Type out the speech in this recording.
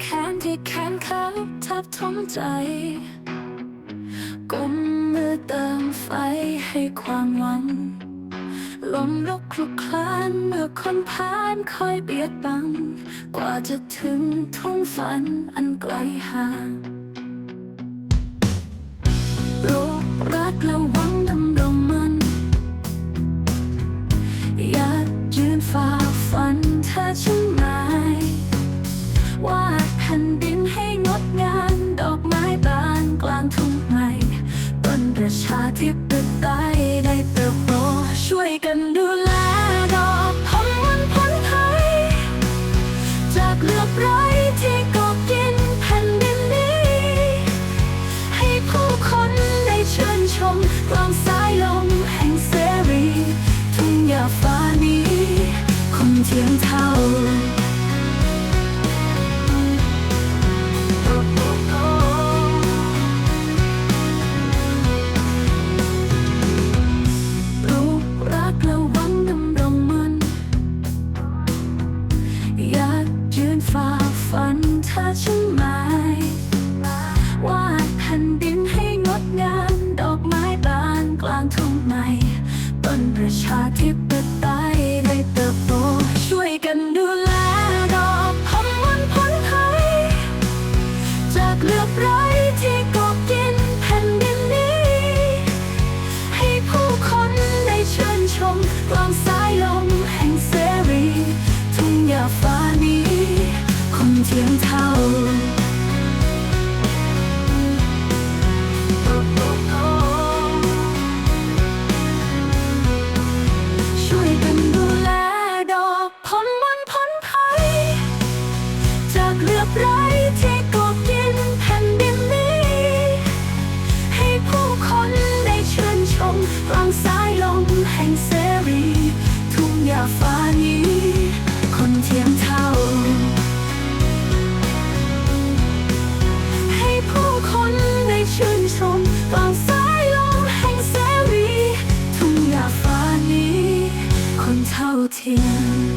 แขนที่แขนขาทับท้องใจก้มมือเติมไฟให้ความหวังลมลุกคลุกคลานเมื่อคนผ่านคอยเบียดบัง กว่าจะถึงทุ่งฝันอันไกลห่าง วยกันดูแลดอกพงวันพ้นภัยจากเลือบไร้ที่กอบกินแผ่นดินนี้ ให้ผู้คนได้เชิญชมกลางสายลมแห่งเสรี ทุ่งหญ้าฟ้านี้คงเทียงเท่าางทุ่งใหม่ต้นประชาธิปไตยได้เติบโตช่วยกันดูแลดอกพงวันพ้นภัยจากเลือบร้ที่กอบกินแผ่นดินนี้ ให้ผู้คนได้เชิญชมกลางสายลมแห่งเสรี ทุ่งหญ้าฟ้านี้คงเทียมเท่าากเลือบไร้ที่กอบกินแผ่นดินนี้ ให้ผู้คนได้เชิญชมกลางสายลมแห่งเสรี ทุ่งหญ้าฟ้านี้ คนเทียมเท่า ให้ผู้คนได้ชื่นชมกลางสายลมแห่งเสรี ทุ่งหญ้าฟ้านี้ คนเท่าเทียม